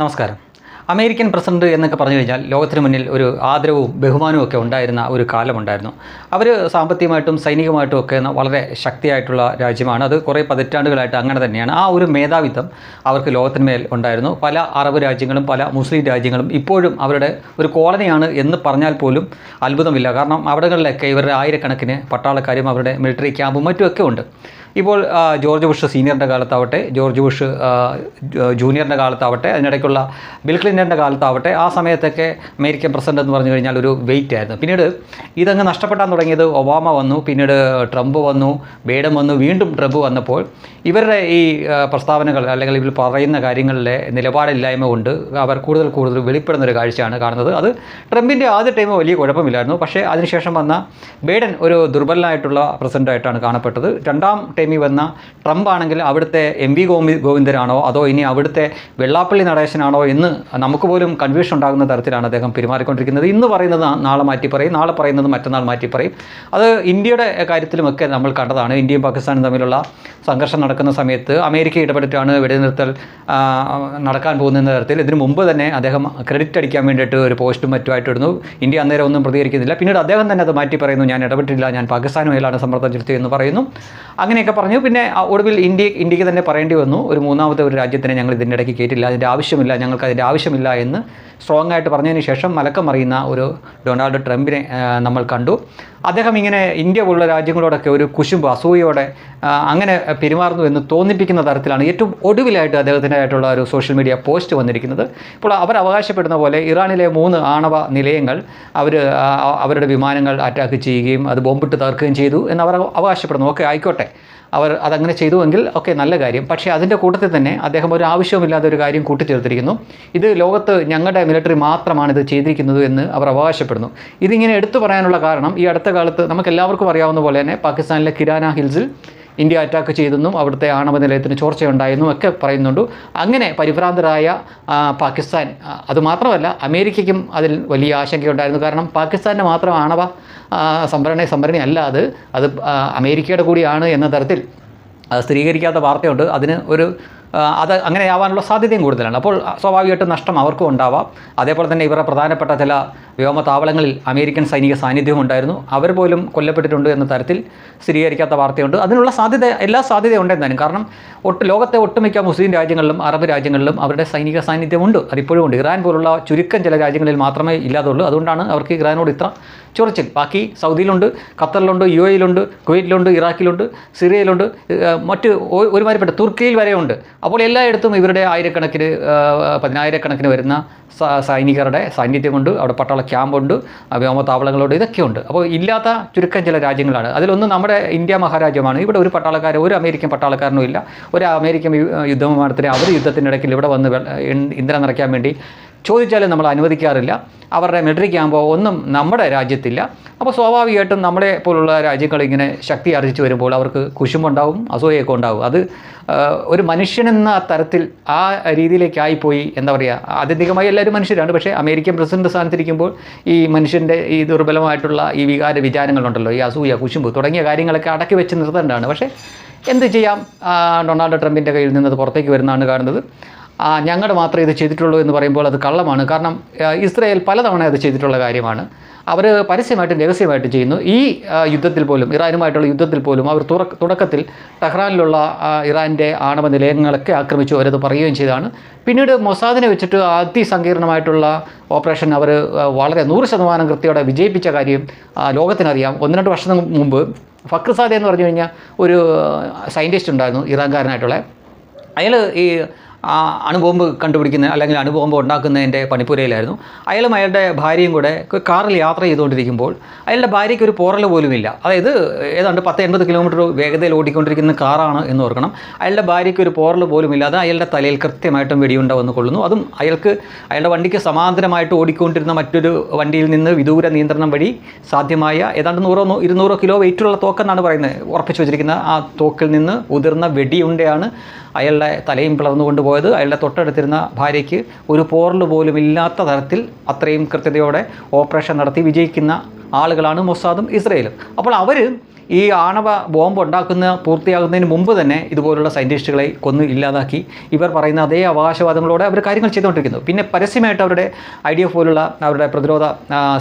നമസ്കാരം. American president എന്നൊക്കെ പറഞ്ഞു കഴിഞ്ഞാൽ ലോകത്തിന് മുന്നിൽ ഒരു ആദരവും ബഹുമാനവും ഒക്കെ ഉണ്ടായിരുന്ന ഒരു കാലമുണ്ടായിരുന്നു. അവർ സാമ്പത്തികമായിട്ടും സൈനികമായിട്ടും ഒക്കെ വളരെ ശക്തിയായിട്ടുള്ള രാജ്യമാണ്. അത് കുറേ പതിറ്റാണ്ടുകളായിട്ട് അങ്ങനെ തന്നെയാണ്. ആ ഒരു മേധാവിത്വം അവർക്ക് ലോകത്തിന്മേൽ ഉണ്ടായിരുന്നു. പല അറബ് രാജ്യങ്ങളും പല മുസ്ലിം രാജ്യങ്ങളും ഇപ്പോഴും അവരുടെ ഒരു കോളനിയാണ് എന്ന് പറഞ്ഞാൽ പോലും അത്ഭുതമില്ല. കാരണം അവിടങ്ങളിലൊക്കെ ഇവരുടെ ആയിരക്കണക്കിന് പട്ടാളക്കാരും അവരുടെ മിലിറ്ററി ക്യാമ്പും മറ്റുമൊക്കെ ഉണ്ട്. ഇപ്പോൾ ജോർജ് ബുഷ് സീനിയറിന്റെ കാലത്താവട്ടെ ജോർജ് ബുഷ് ജൂനിയറിന്റെ കാലത്താവട്ടെ അതിനിടയ്ക്കുള്ള ബിൽ ക്ലിന്റന്റെ കാലത്താവട്ടെ ആ സമയത്തൊക്കെ അമേരിക്കൻ പ്രസിഡന്റ് എന്ന് പറഞ്ഞു കഴിഞ്ഞാൽ ഒരു വെയിറ്റ് ആയിരുന്നു. പിന്നീട് ഇതങ്ങ് നഷ്ടപ്പെടാൻ തുടങ്ങിയത് ഒബാമ വന്നു പിന്നീട് ട്രംപ് വന്നു ബേഡൻ വന്നു വീണ്ടും ട്രംപ് വന്നപ്പോൾ ഇവരുടെ ഈ പ്രസ്താവനകൾ അല്ലെങ്കിൽ ഇവർ പറയുന്ന കാര്യങ്ങളിലെ നിലപാടില്ലായ്മ കൊണ്ട് അവർ കൂടുതൽ കൂടുതൽ വെളിപ്പെടുന്ന ഒരു കാഴ്ചയാണ് കാണുന്നത്. അത് ട്രംപിന്റെ ആദ്യ ടൈം വലിയ കുഴപ്പമില്ലായിരുന്നു. പക്ഷേ അതിനുശേഷം വന്ന ബേഡൻ ഒരു ദുർബലനായിട്ടുള്ള പ്രസിഡന്റായിട്ടാണ് കാണപ്പെട്ടത്. രണ്ടാം ടൈമിൽ വന്ന ട്രംപ് ആണെങ്കിൽ അവിടുത്തെ എം വി ഗോവി ഗോവിന്ദനാണോ? അതോ ഇനി അവിടുത്തെ വെള്ളാപ്പള്ളി നടേശനാണോ എന്ന് നമുക്ക് പോലും കൺഫ്യൂഷൻ ഉണ്ടാകുന്ന തരത്തിലാണ് അദ്ദേഹം പെരുമാറിക്കൊണ്ടിരിക്കുന്നത്. ഇന്ന് പറയുന്നത് നാളെ മാറ്റി പറയും. നാളെ പറയുന്നത് മറ്റന്നാൾ മാറ്റി പറയും. അത് ഇന്ത്യയുടെ കാര്യത്തിലുമൊക്കെ നമ്മൾ കണ്ടതാണ്. ഇന്ത്യയും പാകിസ്ഥാനും തമ്മിലുള്ള സംഘർഷം നടക്കുന്ന സമയത്ത് അമേരിക്ക ഇടപെട്ടിട്ടാണ് വെടിനിർത്തൽ നടക്കാൻ പോകുന്ന തരത്തിൽ. ഇതിനു മുമ്പ് തന്നെ അദ്ദേഹം ക്രെഡിറ്റ് അടിക്കാൻ വേണ്ടിയിട്ട് ഒരു പോസ്റ്റും മറ്റുമായിട്ട് ഇടുന്നു. ഇന്ത്യ അന്നേരം ഒന്നും പ്രതികരിക്കുന്നില്ല. പിന്നീട് അദ്ദേഹം തന്നെ അത് മാറ്റി പറയുന്നു. ഞാൻ ഇടപെട്ടില്ല ഞാൻ പാകിസ്ഥാനുമേലാണ് സമ്മർദ്ദം ചെലുത്തി എന്ന് പറയുന്നു. അങ്ങനെയൊക്കെ പറഞ്ഞു. പിന്നെ ഒടുവിൽ ഇന്ത്യ ഇന്ത്യയ്ക്ക് തന്നെ പറയേണ്ടി വന്നു. ഒരു മൂന്നാമത്തെ ഒരു രാജ്യത്തിനെ ഞങ്ങൾ ഇതിന്റെ ഇടയ്ക്ക് കേട്ടില്ല. അതിന്റെ ആവശ്യമില്ല. ഞങ്ങൾക്ക് അതിന്റെ ആവശ്യമില്ല എന്ന് സ്ട്രോങ് ആയിട്ട് പറഞ്ഞതിന് ശേഷം മലക്കം അറിയുന്ന ഒരു ഡൊണാൾഡ് ട്രംപിനെ നമ്മൾ കണ്ടു. അദ്ദേഹം ഇങ്ങനെ ഇന്ത്യ പോലുള്ള രാജ്യങ്ങളോടൊക്കെ ഒരു കുശുമ്പ് അസൂയയോടെ അങ്ങനെ പെരുമാറുന്നു എന്ന് തോന്നിപ്പിക്കുന്ന തരത്തിലാണ് ഏറ്റവും ഒടുവിലായിട്ട് അദ്ദേഹത്തിന്റെതായിട്ടുള്ള ഒരു സോഷ്യൽ മീഡിയ പോസ്റ്റ് വന്നിരിക്കുന്നത്. ഇപ്പോൾ അവർ അവകാശപ്പെടുന്ന പോലെ ഇറാനിലെ മൂന്ന് ആണവ നിലയങ്ങൾ അവർ അവരുടെ വിമാനങ്ങൾ അറ്റാക്ക് ചെയ്യുകയും അത് ബോംബിട്ട് തകർക്കുകയും ചെയ്തു എന്ന് അവർ അവകാശപ്പെടുന്നു. ഓക്കെ ആയിക്കോട്ടെ. അവർ അതങ്ങനെ ചെയ്തുവെങ്കിൽ ഓക്കെ നല്ല കാര്യം. പക്ഷേ അതിന്റെ കൂട്ടത്തിൽ തന്നെ അദ്ദേഹം ഒരു ആവശ്യവുമില്ലാത്ത ഒരു കാര്യം കൂട്ടിച്ചേർത്തിരിക്കുന്നു. ഇത് ലോകത്ത് ഞങ്ങളുടെ മിലിറ്ററി മാത്രമാണ് ഇത് ചെയ്തിരിക്കുന്നത് എന്ന് അവർ അവകാശപ്പെടുന്നു. ഇതിങ്ങനെ എടുത്തു പറയാനുള്ള കാരണം ഈ അടുത്ത കാലത്ത് നമുക്ക് എല്ലാവർക്കും അറിയാവുന്ന പോലെ തന്നെ പാകിസ്ഥാനിലെ കിരാന ഹിൽസിൽ ഇന്ത്യ അറ്റാക്ക് ചെയ്തെന്നും അവിടുത്തെ ആണവ നിലയത്തിന് ചോർച്ചയുണ്ടായെന്നും ഒക്കെ പറയുന്നുണ്ട്. അങ്ങനെ പരിഭ്രാന്തരായ പാകിസ്ഥാൻ അതുമാത്രമല്ല അമേരിക്കയ്ക്കും അതിൽ വലിയ ആശങ്കയുണ്ടായിരുന്നു. കാരണം പാകിസ്ഥാന്റെ മാത്രം ആണവ സംഭരണ സംഭരണി അല്ല അത്. അത് അമേരിക്കയുടെ കൂടിയാണ് എന്ന തരത്തിൽ അത് സ്ഥിരീകരിക്കാത്ത വാർത്തയുണ്ട്. അതിന് ഒരു അത് അങ്ങനെ ആവാനുള്ള സാധ്യതയും കൂടുതലാണ്. അപ്പോൾ സ്വാഭാവികമായിട്ടും നഷ്ടം അവർക്കും ഉണ്ടാവാം. അതേപോലെ തന്നെ ഇവരുടെ പ്രധാനപ്പെട്ട ചില വ്യോമതാവളങ്ങളിൽ അമേരിക്കൻ സൈനിക സാന്നിധ്യവും ഉണ്ടായിരുന്നു. അവർ പോലും കൊല്ലപ്പെട്ടിട്ടുണ്ട് എന്ന തരത്തിൽ സ്ഥിരീകരിക്കാത്ത വാർത്തയുണ്ട്. അതിനുള്ള സാധ്യത എല്ലാ സാധ്യതയും ഉണ്ടെന്നാലും കാരണം ഒട്ട് ലോകത്തെ ഒട്ടുമിക്ക മുസ്ലിം രാജ്യങ്ങളിലും അറബ് രാജ്യങ്ങളിലും അവരുടെ സൈനിക സാന്നിധ്യമുണ്ട്. അതിപ്പോഴും ഉണ്ട്. ഇറാൻ പോലുള്ള ചുരുക്കം ചില രാജ്യങ്ങളിൽ മാത്രമേ ഇല്ലാതുള്ളൂ. അതുകൊണ്ടാണ് അവർക്ക് ഇറാനോട് ഇത്ര ചൊറിച്ചിൽ. ബാക്കി സൗദിയിലുണ്ട് ഖത്തറിലുണ്ട് യു എയിലുണ്ട് കുവൈറ്റിലുണ്ട് ഇറാഖിലുണ്ട് സിറിയയിലുണ്ട് മറ്റ് ഒരുമാതിരിപ്പെട്ട തുർക്കിയിൽ വരെയുണ്ട്. അപ്പോൾ എല്ലായിടത്തും ഇവരുടെ ആയിരക്കണക്കിന് പതിനായിരക്കണക്കിന് വരുന്ന സൈനികരുടെ സാന്നിധ്യമുണ്ട്. അവിടെ പട്ടാള ക്യാമ്പുണ്ട് വ്യോമതാവളങ്ങളുണ്ട് ഇതൊക്കെയുണ്ട്. അപ്പോൾ ഇല്ലാത്ത ചുരുക്കം ചില രാജ്യങ്ങളാണ്. അതിലൊന്നും നമ്മുടെ ഇന്ത്യ മഹാരാജ്യമാണ്. ഇവിടെ ഒരു പട്ടാളക്കാരൻ ഒരു അമേരിക്കൻ പട്ടാളക്കാരനും ഇല്ല ഒരു അമേരിക്കൻ യുദ്ധവിമാനത്തിന് അവർ യുദ്ധത്തിനിടയ്ക്ക് ഇവിടെ വന്ന് ഇന്ധനം നിറയ്ക്കാൻ വേണ്ടി ചോദിച്ചാലും നമ്മൾ അനുവദിക്കാറില്ല. അവരുടെ മിലിറ്ററി ക്യാമ്പോ ഒന്നും നമ്മുടെ രാജ്യത്തില്ല. അപ്പോൾ സ്വാഭാവികമായിട്ടും നമ്മളെ പോലുള്ള രാജ്യങ്ങൾ ഇങ്ങനെ ശക്തി ആർജിച്ച് വരുമ്പോൾ അവർക്ക് കുശുമുണ്ടാവും അസൂയൊക്കെ ഉണ്ടാവും. അത് ഒരു മനുഷ്യനെന്ന തരത്തിൽ ആ രീതിയിലേക്കായിപ്പോയി. എന്താ പറയുക ആത്യന്തികമായി എല്ലാവരും മനുഷ്യരാണ്. പക്ഷേ അമേരിക്കൻ പ്രസിഡന്റ് സ്ഥാനത്തിരിക്കുമ്പോൾ ഈ മനുഷ്യന്റെ ഈ ദുർബലമായിട്ടുള്ള ഈ വികാര വിചാരങ്ങളുണ്ടല്ലോ ഈ അസൂയ കുശുമ്പ് തുടങ്ങിയ കാര്യങ്ങളൊക്കെ അടക്കി വെച്ച് നിർത്തേണ്ടതാണ്. പക്ഷേ എന്ത് ചെയ്യാം? ഡൊണാൾഡ് ട്രംപിന്റെ കയ്യിൽ നിന്നത് പുറത്തേക്ക് വരുന്നതാണ് കാണുന്നത്. ആ, ഞങ്ങളുടെ മാത്രമേ ഇത് ചെയ്തിട്ടുള്ളൂ എന്ന് പറയുമ്പോൾ അത് കള്ളമാണ്. കാരണം ഇസ്രയേൽ പലതവണ അത് ചെയ്തിട്ടുള്ള കാര്യമാണ്. അവർ പരസ്യമായിട്ടും രഹസ്യമായിട്ടും ചെയ്യുന്നു. ഈ യുദ്ധത്തിൽ പോലും ഇറാനുമായിട്ടുള്ള യുദ്ധത്തിൽ പോലും അവർ തുടക്കത്തിൽ ടെഹ്റാനിലുള്ള ഇറാന്റെ ആണവ നിലയങ്ങളൊക്കെ ആക്രമിച്ചു അവരത് പറയുകയും ചെയ്താണ്. പിന്നീട് മൊസാദിനെ വെച്ചിട്ട് അതിസങ്കീർണമായിട്ടുള്ള ഓപ്പറേഷൻ അവർ വളരെ നൂറ് ശതമാനം കൃത്യയോടെ വിജയിപ്പിച്ച കാര്യം ലോകത്തിനറിയാം. ഒന്ന് രണ്ട് വർഷം മുമ്പ് ഫക്രസാദെ എന്ന് പറഞ്ഞു കഴിഞ്ഞാൽ ഒരു സയന്റിസ്റ്റ് ഉണ്ടായിരുന്നു ഇറാൻകാരനായിട്ടുള്ള. അയാൾ ഈ ആ അണുബോംബ് കണ്ടുപിടിക്കുന്ന അല്ലെങ്കിൽ അണുബോംബ് ഉണ്ടാക്കുന്നതിന്റെ പണിപ്പുരയിലായിരുന്നു. അയാളും അയാളുടെ ഭാര്യയും കൂടെ കാറിൽ യാത്ര ചെയ്തുകൊണ്ടിരിക്കുമ്പോൾ അയാളുടെ ഭാര്യയ്ക്ക് ഒരു പോറൽ പോലുമില്ല. അതായത് ഏതാണ്ട് പത്ത് എൺപത് കിലോമീറ്റർ വേഗതയിൽ ഓടിക്കൊണ്ടിരിക്കുന്ന കാറാണ് എന്ന് ഓർക്കണം. അയാളുടെ ഭാര്യയ്ക്ക് ഒരു പോറൽ പോലുമില്ലാതെ അയാളുടെ തലയിൽ കൃത്യമായിട്ടും വെടിയുണ്ട കൊള്ളുന്നു. അതും അയാൾക്ക് അയാളുടെ വണ്ടിക്ക് സമാന്തരമായിട്ട് ഓടിക്കൊണ്ടിരുന്ന മറ്റൊരു വണ്ടിയിൽ നിന്ന് വിദൂര നിയന്ത്രണം വഴി സാധ്യമായ ഏതാണ്ട് നൂറോ ഇരുന്നൂറോ കിലോ വെയിറ്റുള്ള തോക്കെന്നാണ് പറയുന്നത്. ഉറപ്പിച്ചു വെച്ചിരിക്കുന്ന ആ തോക്കിൽ നിന്ന് ഉതിർന്ന വെടിയുണ്ടയാണ് അയാളുടെ തലയും പിളർന്നു കൊണ്ടുപോയത് അയാളുടെ തൊട്ടടുത്തിരുന്ന ഭാര്യയ്ക്ക് ഒരു പോറൽ പോലും ഇല്ലാത്ത തരത്തിൽ അത്രയും കൃത്യതയോടെ ഓപ്പറേഷൻ നടത്തി വിജയിക്കുന്ന ആളുകളാണ് മൊസാദും ഇസ്രയേലും. അപ്പോൾ അവർ ഈ ആണവ ബോംബ് ഉണ്ടാക്കുന്ന പൂർത്തിയാകുന്നതിന് മുമ്പ് തന്നെ ഇതുപോലുള്ള സയന്റിസ്റ്റുകളെ കൊന്നു ഇല്ലാതാക്കി. ഇവർ പറയുന്ന അതേ അവകാശവാദങ്ങളോടെ അവർ കാര്യങ്ങൾ ചെയ്തുകൊണ്ടിരിക്കുന്നു. പിന്നെ പരസ്യമായിട്ട് അവരുടെ ഐ ഡി എഫ് പോലുള്ള അവരുടെ പ്രതിരോധ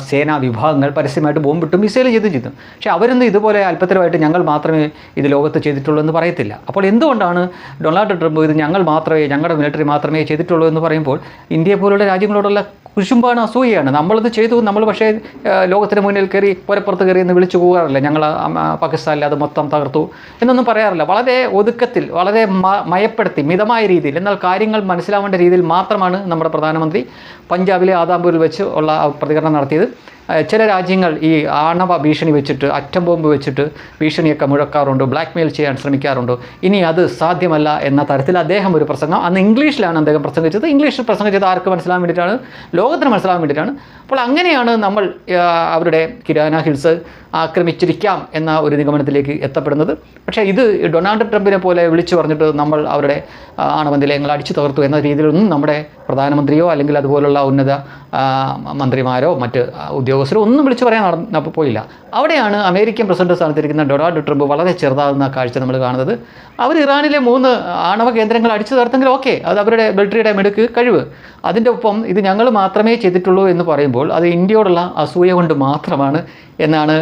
സേനാ വിഭാഗങ്ങൾ പരസ്യമായിട്ട് ബോംബിട്ടും മിസൈൽ ചെയ്തും ചെയ്തു. പക്ഷേ അവരൊന്നും ഇതുപോലെ അല്പത്തരമായിട്ട് ഞങ്ങൾ മാത്രമേ ഇത് ലോകത്ത് ചെയ്തിട്ടുള്ളൂ എന്ന് പറയത്തില്ല. അപ്പോൾ എന്തുകൊണ്ടാണ് ഡൊണാൾഡ് ട്രംപ് ഇത് ഞങ്ങൾ മാത്രമേ ഞങ്ങളുടെ മിലിറ്ററി മാത്രമേ ചെയ്തിട്ടുള്ളൂ എന്ന് പറയുമ്പോൾ ഇന്ത്യ പോലുള്ള രാജ്യങ്ങളോടുള്ള കുശുമ്പാണ് അസൂയയാണ്. നമ്മളത് ചെയ്തു നമ്മൾ പക്ഷേ ലോകത്തിന് മുന്നിൽ കയറി പുരപ്പുറത്ത് കയറി എന്ന് വിളിച്ചു പോകാറില്ല. ഞങ്ങൾ പാകിസ്ഥാനിൽ അത് മൊത്തം തകർത്തു എന്നൊന്നും പറയാറില്ല. വളരെ ഒതുക്കത്തിൽ വളരെ മയപ്പെടുത്തി മിതമായ രീതിയിൽ എന്നാൽ കാര്യങ്ങൾ മനസ്സിലാവേണ്ട രീതിയിൽ മാത്രമാണ് നമ്മുടെ പ്രധാനമന്ത്രി പഞ്ചാബിലെ ആദാംപൂരിൽ വെച്ച് ഉള്ള പ്രതികരണം നടത്തിയത്. ചില രാജ്യങ്ങൾ ഈ ആണവ ഭീഷണി വെച്ചിട്ട് അറ്റം ബോംബ് വെച്ചിട്ട് ഭീഷണിയൊക്കെ മുഴക്കാറുണ്ട് ബ്ലാക്ക് മെയിൽ ചെയ്യാൻ ശ്രമിക്കാറുണ്ട്. ഇനി അത് സാധ്യമല്ല എന്ന തരത്തിൽ അദ്ദേഹം ഒരു പ്രസംഗം അന്ന് ഇംഗ്ലീഷിലാണ് അദ്ദേഹം പ്രസംഗിച്ചത്. ഇംഗ്ലീഷിൽ പ്രസംഗിച്ചത് ആർക്ക് മനസ്സിലാൻ വേണ്ടിയിട്ടാണ് ലോകത്തിന് മനസ്സിലാൻ വേണ്ടിയിട്ടാണ്. അപ്പോൾ അങ്ങനെയാണ് നമ്മൾ അവരുടെ കിരാന ഹിൽസ് ആക്രമിച്ചിരിക്കാം എന്ന ഒരു നിഗമനത്തിലേക്ക് എത്തപ്പെടുന്നത്. പക്ഷേ ഇത് ഡൊണാൾഡ് ട്രംപിനെ പോലെ വിളിച്ചു പറഞ്ഞിട്ട് നമ്മൾ അവരുടെ ആണവ നിലയങ്ങൾ അടിച്ചു തകർത്തു എന്ന രീതിയിലൊന്നും നമ്മുടെ പ്രധാനമന്ത്രിയോ അല്ലെങ്കിൽ അതുപോലുള്ള ഉന്നത മന്ത്രിമാരോ മറ്റ് ഉദ്യോഗസ്ഥരോ ഒന്നും വിളിച്ചു പറയാൻ നടന്ന പോയില്ല. അവിടെയാണ് അമേരിക്കൻ പ്രസിഡന്റ് സ്ഥാനത്തിരിക്കുന്ന ഡൊണാൾഡ് ട്രംപ് വളരെ ചെറുതാകുന്ന കാഴ്ച നമ്മൾ കാണുന്നത്. അവർ ഇറാനിലെ മൂന്ന് ആണവ കേന്ദ്രങ്ങൾ അടിച്ചു തകർത്തെങ്കിൽ ഓക്കെ അത് അവരുടെ മിലിറ്ററിയുടെ മെടുക്ക് കഴിവ്. അതിന്റെ ഒപ്പം ഇത് ഞങ്ങൾ മാത്രമേ ചെയ്തിട്ടുള്ളൂ എന്ന് പറയുമ്പോൾ അത് ഇന്ത്യയോടുള്ള അസൂയ കൊണ്ട് മാത്രമാണ് എന്നാണ്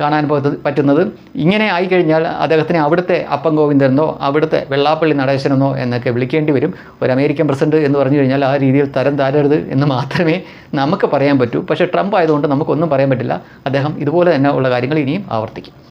കാണാൻ പറ്റുന്നത്. ഇങ്ങനെ ആയിക്കഴിഞ്ഞാൽ അദ്ദേഹത്തിന് അവിടുത്തെ അപ്പം ഗോവിന്ദനെന്നോ അവിടുത്തെ വെള്ളാപ്പള്ളി നടേശനെന്നോ എന്നൊക്കെ വിളിക്കേണ്ടി വരും. ഒരു അമേരിക്കൻ പ്രസിഡന്റ് എന്ന് പറഞ്ഞു കഴിഞ്ഞാൽ ആ രീതിയിൽ തരം താരരുത് എന്ന് മാത്രമേ നമുക്ക് പറയാൻ പറ്റൂ. പക്ഷേ ട്രംപ് ആയതുകൊണ്ട് നമുക്കൊന്നും പറയാൻ പറ്റില്ല. അദ്ദേഹം ഇതുപോലെ തന്നെ ഉള്ള കാര്യങ്ങൾ ഇനിയും ആവർത്തിക്കും.